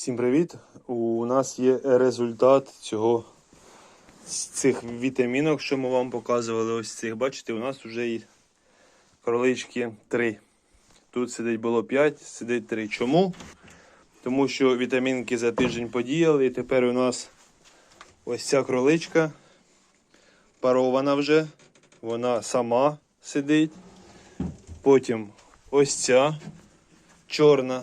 Всім привіт! У нас є результат цього цих вітамінок, що ми вам показували. Ось цих. Бачите, у нас вже і кролички 3. Тут сидить було 5, сидить 3. Чому? Тому що вітамінки за тиждень подіяли, і тепер у нас ось ця кроличка парована вже. Вона сама сидить. Потім ось ця чорна.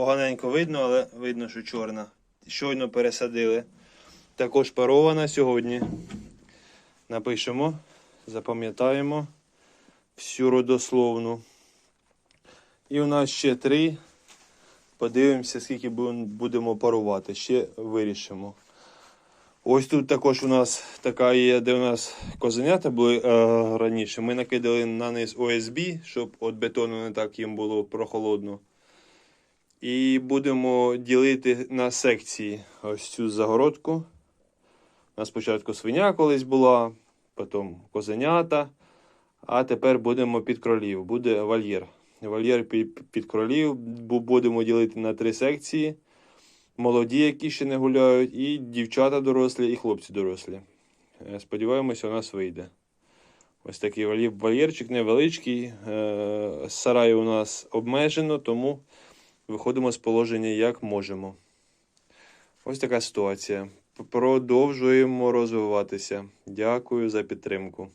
Поганенько видно, але видно, що чорна. Щойно пересадили. Також парована сьогодні. Напишемо, запам'ятаємо всю родословну. І у нас ще три. Подивимося, скільки будемо парувати. Ще вирішимо. Ось тут також у нас така є, де у нас козенята були е, раніше. Ми накидали на низ ОСБ, щоб від бетону не так їм було прохолодно. І будемо ділити на секції ось цю загородку. У нас спочатку свиня колись була, потім козенята, а тепер будемо під кролів. Буде вольєр. Вольєр під, кролів будемо ділити на три секції. Молоді, які ще не гуляють, і дівчата дорослі, і хлопці дорослі. Е, Сподіваємося, у нас вийде. Ось такий вольєрчик невеличкий. Е, Сарай у нас обмежено, тому виходимо з положення як можемо. Ось така ситуація. Продовжуємо розвиватися. Дякую за підтримку.